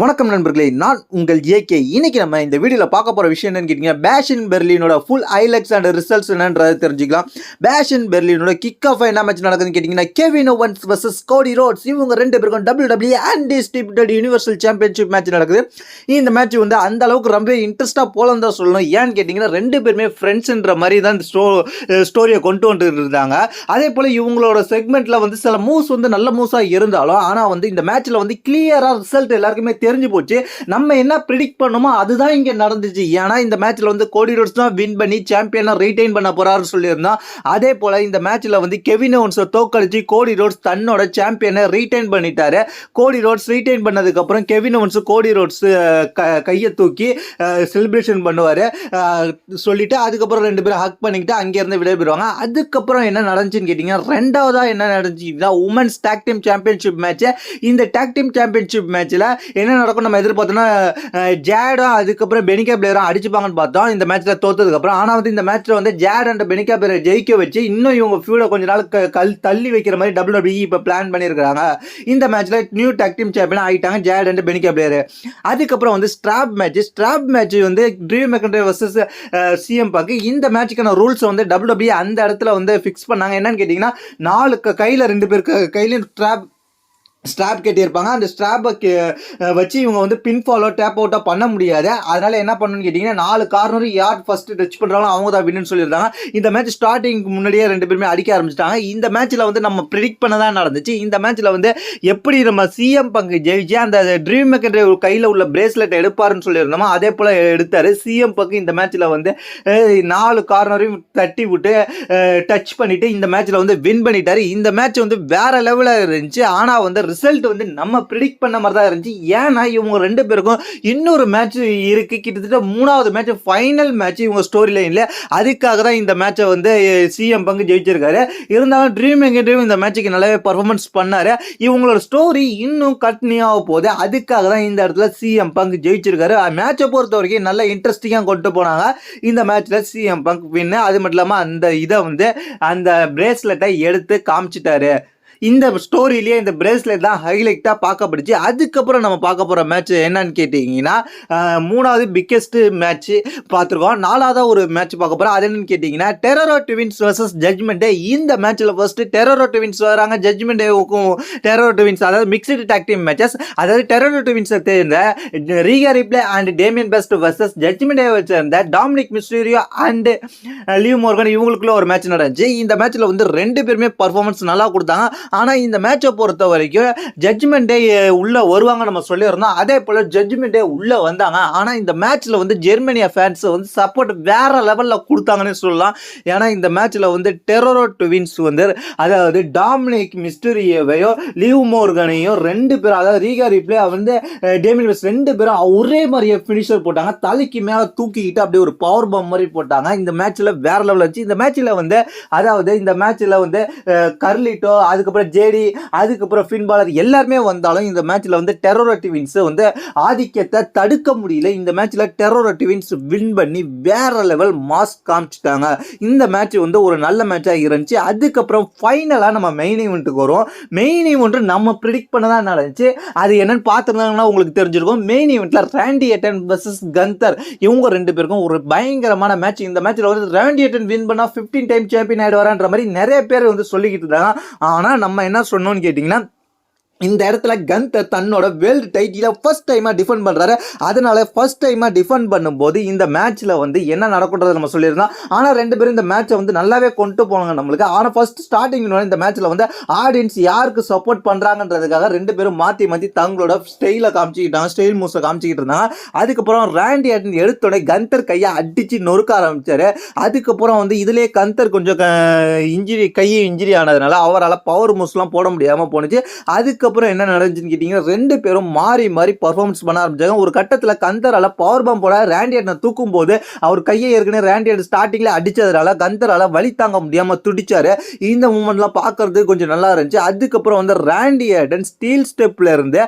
வணக்கம் நண்பர்களே நான் உங்கள் ஏகே இன்னைக்கு நம்ம இந்த வீடியோவில் பார்க்க போகிற விஷயம் என்னன்னு கேட்டிங்கன்னா பேஷன் பெர்லினோட ஃபுல் ஹைலைட்ஸ் அண்ட் ரிசல்ட்ஸ் என்னன்றதை தெரிஞ்சுக்கலாம். பேஷன் பெர்லினோட கிக் ஆஃப் என்ன மேட்ச் நடக்குதுன்னு கேட்டிங்கன்னா Kevin Owens versus Cody Rhodes இவங்க ரெண்டு பேருக்கும் W W undisputed universal championship match நடக்குது. இந்த மேட்ச் வந்து அந்த அளவுக்கு ரொம்ப இன்ட்ரெஸ்ட்டாக போலன்னு தான் சொல்லணும். ஏன்னு கேட்டிங்கன்னா ரெண்டு பேருமே ஃப்ரெண்ட்ஸ்ன்ற மாதிரி தான் இந்த ஸ்டோ ஸ்டோரியை கொண்டு வந்து இருந்தாங்க அதே போல் இவங்களோட செக்மெண்ட்டில் வந்து சில மூவ்ஸ் வந்து நல்ல மூவ்ஸாக இருந்தாலும் ஆனால் வந்து இந்த மேட்ச்சில் வந்து கிளியராக ரிசல்ட் எல்லாருக்குமே தெரிஞ்சு போச்சு. நம்ம என்ன ப்ரிடிக்ட் பண்ணுமோ அதுதான் இங்கே நடந்துச்சு. ஏன்னா இந்த மேட்ச்சில் வந்து கோடி ரோட்ஸ் தான் வின் பண்ணி சாம்பியனாக ரீடைன் பண்ண போகிறாருன்னு சொல்லியிருந்தோம் அதே போல் இந்த மேட்ச்சில் வந்து கெவின் ஓன்ஸை தோக்கடிச்சு கோடி ரோட்ஸ் தன்னோட சாம்பியனை ரீடைன் பண்ணிட்டாரு. கோடி ரோட்ஸ் ரீடைன் பண்ணதுக்கப்புறம் கெவின் ஓன்ஸ் கோடி ரோட்ஸ் கையை தூக்கி செலிப்ரேஷன் பண்ணுவார். சொல்லிட்டு அதுக்கப்புறம் ரெண்டு பேரும் ஹக் பண்ணிக்கிட்டு அங்கேருந்து விடைபெறுவாங்க. அதுக்கப்புறம் என்ன நடந்துச்சுன்னு கேட்டிங்கன்னா ரெண்டாவதாக என்ன நடந்துச்சுன்னா women's tag team championship match இந்த டாக் டீம் சாம்பியன்ஷிப் மேட்ச்சில் என்ன நடக்கும் நம்ம எதிர்பார்த்தோம்னா ஜேடும் அதுக்கப்புறம் பெனிகா பிளேயரும் அடிச்சுப்பாங்கன்னு பார்த்தோம் இந்த மேட்ச்சில் தோத்ததுக்கப்புறம் ஆனால் வந்து இந்த மேட்ச்சில் வந்து ஜேட் அண்ட் பெனிகா பிளேயரை ஜெயிக்க வச்சு இன்னும் இவங்க ஃபியூட கொஞ்ச நாள் கல் தள்ளி வைக்கிற மாதிரி டபிள்யூ இப்போ பிளான் பண்ணியிருக்காங்க இந்த மேட்ச்சில் நியூ டாக் டீம் சாம்பியன் ஆகிட்டாங்க ஜேட் அண்ட் பெனிகா பிளேயர். அதுக்கப்புறம் வந்து ஸ்ட்ராப் மேட்ச் ஸ்ட்ராப் மேட்ச் வந்து Drew McIntyre versus CM Punk இந்த மேட்சுக்கான ரூல்ஸ் வந்து டபிள்யூ அந்த இடத்துல வந்து ஃபிக்ஸ் பண்ணாங்க. என்னன்னு கேட்டிங்கன்னா நாலு கையில் ரெண்டு பேருக்கு கையிலையும் ஸ்ட்ராப் ஸ்ட்ராப் கட்டியிருப்பாங்க. அந்த ஸ்ட்ராப்பை வச்சு இவங்க வந்து பின் ஃபாலோ டேப் அவுட்டாக பண்ண முடியாது. அதனால என்ன பண்ணணும்னு கேட்டிங்கன்னா நாலு கார்னரும் யார் ஃபஸ்ட்டு டச் பண்ணுறாங்களோ அவங்க தான் வின்னு சொல்லியிருந்தாங்க. இந்த மேட்ச் ஸ்டார்டிங்க்கு முன்னாடியே ரெண்டு பேருமே அடிக்க ஆரம்பிச்சிட்டாங்க. இந்த மேட்ச்சில் வந்து நம்ம ப்ரிடிக்ட் பண்ண தான் நடந்துச்சு. இந்த மேட்ச்சில் வந்து எப்படி நம்ம சிஎம் பங்கு ஜெயிச்சு அந்த ட்ரீம் மேக்கர் கையில் உள்ள பிரேஸ்லெட் எடுப்பாருன்னு சொல்லியிருந்தோமோ அதே போல் எடுத்தார். சிஎம் பங்கு இந்த மேட்ச்சில் வந்து நாலு கார்னரையும் தட்டி விட்டு டச் பண்ணிவிட்டு இந்த மேட்ச்சில் வந்து வின் பண்ணிட்டார். இந்த மேட்ச் வந்து வேறு லெவலில் இருந்துச்சு. ஆனால் வந்து ரிசல்ட் வந்து நம்ம ப்ரிடிக்ட் பண்ண மாதிரி தான் இருந்துச்சு. ஏன்னா இவங்க ரெண்டு பேருக்கும் இன்னொரு மேட்ச் இருக்குது கிட்டத்தட்ட மூணாவது மேட்ச் ஃபைனல் மேட்ச் இவங்க ஸ்டோரி லைனில் அதுக்காக தான் இந்த மேட்சை வந்து சிஎம் பங்கு ஜெயிச்சிருக்காரு. இருந்தாலும் ட்ரீம் எங்கேயும் இந்த மேட்சுக்கு நல்லாவே பர்ஃபார்மன்ஸ் பண்ணார். இவங்களோட ஸ்டோரி இன்னும் கட்னியாக போகுது. அதுக்காக தான் இந்த இடத்துல சிஎம் பங்க் ஜெயிச்சிருக்காரு. மேட்சை பொறுத்த வரைக்கும் நல்ல இன்ட்ரெஸ்டிங்காக கொண்டு போனாங்க. இந்த மேட்ச்சில் சிஎம் பங்க் வின்னு அது மட்டும் இல்லாமல் அந்த இதை வந்து அந்த பிரேஸ்லெட்டை எடுத்து காமிச்சிட்டாரு. இந்த ஸ்டோரியிலேயே இந்த பிரேஸ்லெட் தான் ஹைலைட்டாக பார்க்கப்படுச்சு அதுக்கப்புறம் நம்ம பார்க்க போகிற மேட்ச் என்னன்னு கேட்டிங்கன்னா மூணாவது பிக்கெஸ்ட் மேட்ச்சு பார்த்துருக்கோம். நாலாவதாக ஒரு மேட்ச் பார்க்க போகிறோம் அது என்னன்னு கேட்டிங்கன்னா டெரரோ ட்வின்ஸ் வர்சஸ் ஜட்மெண்ட்டே இந்த மேட்ச்சில் ஃபர்ஸ்ட்டு டெரரோ ட்வின்ஸ் வராங்க. ஜட்மெண்ட்டேவுக்கும் டெரரோ ட்வின்ஸ் அதாவது மிக்சடு டாக் டீம் மேட்சஸ் அதாவது டெரரோ ட்வின்ஸை சேர்ந்த Rhea Ripley and Damian Priest versus Judgment Day சேர்ந்த Dominik Mysterio and Liv Morgan இவங்களுக்குள்ள ஒரு மேட்ச் நடந்துச்சு. இந்த மேட்ச்சில் வந்து ரெண்டு பேருமே பர்ஃபார்மன்ஸ் நல்லா கொடுத்தாங்க. ஆனால் இந்த மேட்சை பொறுத்த வரைக்கும் ஜட்ஜ்மெண்ட் டே உள்ளே வருவாங்க நம்ம சொல்லியிருந்தோம். அதே போல் ஜட்ஜ்மெண்ட் டே உள்ளே வந்தாங்க. ஆனால் இந்த மேட்ச்சில் வந்து ஜெர்மனியா ஃபேன்ஸ் வந்து சப்போர்ட் வேறு லெவலில் கொடுத்தாங்கன்னு சொல்லலாம். ஏன்னா இந்த மேட்ச்சில் வந்து டெரரோ ட்வின்ஸ் வந்து அதாவது டாமினிக் மிஸ்டரியவையோ லீவ் மோர்கனையும் ரெண்டு பேரும் அதாவது ரீகா ரிப்ளே வந்து டேமின் வெஸ்ட் ரெண்டு பேரும் ஒரே மாதிரியே ஃபினிஷர் போட்டாங்க. தலைக்கு மேலே தூக்கிக்கிட்டு அப்படியே ஒரு பவர் பம் மாதிரி போட்டாங்க. இந்த மேட்ச்சில் வேற லெவலில் வச்சு இந்த மேட்ச்சில் வந்து அதாவது இந்த மேட்ச்சில் வந்து கர்லிட்டோ அதுக்கப்புறம் ஜேடி அதுக்கப்புறம் ஃபின்பாலர் எல்லாருமே வந்தாலும் இந்த மேட்ச்சில் வந்து டெரோரோ டிவின்ஸ் வந்து ஆதிக்கத்தை தடுக்க முடியல. இந்த மேட்ச்சில் டெரோரோ டிவின்ஸ் வின் பண்ணி வேற லெவல் மாஸ் காமிச்சிட்டாங்க. இந்த மேட்ச் வந்து ஒரு நல்ல மேட்சாக இருந்துச்சு. அதுக்கப்புறம் ஃபைனலாக நம்ம மெயின் ஈவெண்ட்டுக்கு வரும். மெயின் ஈவெண்ட் நம்ம ப்ரிடிக்ட் பண்ணதாக நடந்துச்சு அது என்னன்னு பார்த்துருந்தாங்கன்னா உங்களுக்கு தெரிஞ்சிருக்கும். மெயின் ஈவெண்ட்டில் ரேண்டி எட்டன் வர்சஸ் கந்தர் இவங்க ரெண்டு பேருக்கும் ஒரு பயங்கரமான மேட்ச் இந்த மேட்ச்சில் வந்து ரேண்டி எட்டன் வின் பண்ணால் ஃபிஃப்டீன் டைம் சாம்பியன் ஆகிடுவாரான்ற மாதிரி நிறைய பேர் வந்து சொல்லிக்கிட்டு இருந்தாங்க ஆனால் நம்ம என்ன சொன்னோம்னு கேட்டிங்கன்னா இந்த இடத்துல கந்தர் தன்னோட வேர்ல்டு டைட்டிலை ஃபர்ஸ்ட் டைமாக டிஃபெண்ட் பண்ணுறாரு அதனால ஃபர்ஸ்ட் டைமாக டிஃபெண்ட் பண்ணும்போது இந்த மேட்ச்சில் வந்து என்ன நடக்குன்றதை நம்ம சொல்லியிருந்தோம். ஆனால் ரெண்டு பேரும் இந்த மேட்ச்சை வந்து நல்லாவே கொண்டு போனாங்க நம்மளுக்கு. ஆனால் ஃபர்ஸ்ட் ஸ்டார்டிங் இந்த மேட்ச்சில் வந்து ஆடியன்ஸ் யாருக்கு சப்போர்ட் பண்ணுறாங்கன்றதுக்காக ரெண்டு பேரும் மாற்றி மாற்றி தங்களோட ஸ்டைலை காமிச்சிக்கிட்டாங்க ஸ்டைல் மூஸை காமிச்சிக்கிட்டு இருந்தாங்க. அதுக்கப்புறம் ரேண்டி ஆட்டன் எடுத்தோடனே கந்தர் கையை அடித்து நொறுக்க ஆரம்பித்தார் அதுக்கப்புறம் வந்து இதுலேயே கந்தர் கொஞ்சம் இன்ஜுரி கை இன்ஜுரி ஆனதுனால அவரால் பவர் மூஸ்லாம் போட முடியாமல் போணுச்சு. அதுக்கப்புறம் என்ன நடந்துச்சுன்னு கேட்டிங்கன்னா ரெண்டு பேரும் மாறி மாறி பர்ஃபார்மன்ஸ் பண்ண ஆரம்பிச்சாங்க. ஒரு கட்டத்தில் கந்தரால் பவர் பம் போட தூக்கும் போது அவர் கையை ஏற்கனவே ரேண்டியட் ஸ்டார்டிங்கில் அடித்ததுனால கந்தரால் வழி தாங்க முடியாமல் துடிச்சார். இந்த மூமெண்ட்லாம் பார்க்கறது கொஞ்சம் நல்லா இருந்துச்சு. அதுக்கப்புறம் வந்து ரேண்டியடன் ஸ்டீல் ஸ்டெப்பில் இருந்து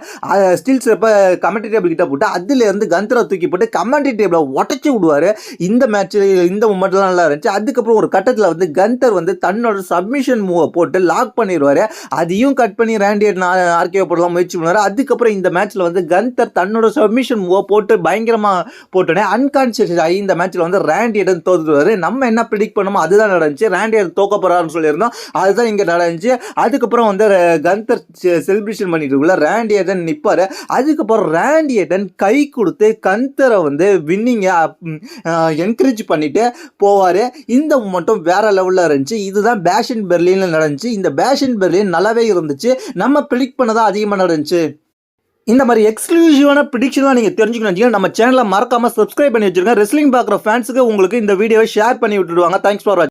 ஸ்டீல் ஸ்டெப்பை கமெண்ட்ரி டேபிள் கிட்ட போட்டு அதுலேருந்து கந்தரை தூக்கி போட்டு கமெண்ட்ரி டேபிளை உடச்சி விடுவார். இந்த மேட்ச்சில் இந்த மூமெண்ட்லாம் நல்லா இருந்துச்சு. அதுக்கப்புறம் ஒரு கட்டத்தில் வந்து கந்தர் வந்து தன்னோட சப்மிஷன் மூவை போட்டு லாக் பண்ணிடுவாரு அதையும் கட் பண்ணி ரேண்டியட் ஆர்கே போடலாம் முயற்சி பண்ணார் அதுக்கப்புறம் இந்த மேட்ச்சில் வந்து கந்தர் தன்னோட சப்மிஷன் போட்டு பயங்கரமாக போட்டோன்னே அன்கான்சியஸ் ஆகி இந்த மேட்ச்சில் வந்து ரேண்டியடன் தோத்துட்டு நம்ம என்ன ப்ரிடிக் பண்ணோமோ அதுதான் நடந்துச்சு. ரேண்டியடன் தோக்க போகிறாருன்னு சொல்லியிருந்தோம். அதுதான் இங்கே நடந்துச்சு. அதுக்கப்புறம் வந்து கந்தர் செலிப்ரேஷன் பண்ணிட்டு இருக்குள்ள ரேண்டி அதுக்கப்புறம் ரேண்டியடன் கை கொடுத்து கந்தரை வந்து வின்னிங்கை என்கரேஜ் பண்ணிட்டு போவார். இந்த மட்டும் வேறு லெவலில் இருந்துச்சு. இதுதான் பேஷன் பெர்லினில் நடந்துச்சு. இந்த பேஷன் பெர்லின் நல்லாவே இருந்துச்சு. நம்ம ப்ரிடிக் பண்ணதான் அதிகமாக நடந்துச்சு. இந்த மாதிரி எக்ஸ்க்ளூசிவான ப்ரிடிக்ஷன்லாம் நீங்கள் தெரிஞ்சுக்கணும் நம்ம சேனலை மறக்காமல் சப்ஸ்கிரைப் பண்ணி வச்சிருங்க. ரெஸ்லிங் பார்க்குற ஃபேன்ஸுக்கு உங்களுக்கு இந்த வீடியோவை ஷேர் பண்ணி விட்டுடுவாங்க. தேங்க்ஸ் ஃபார் வாட்சிங்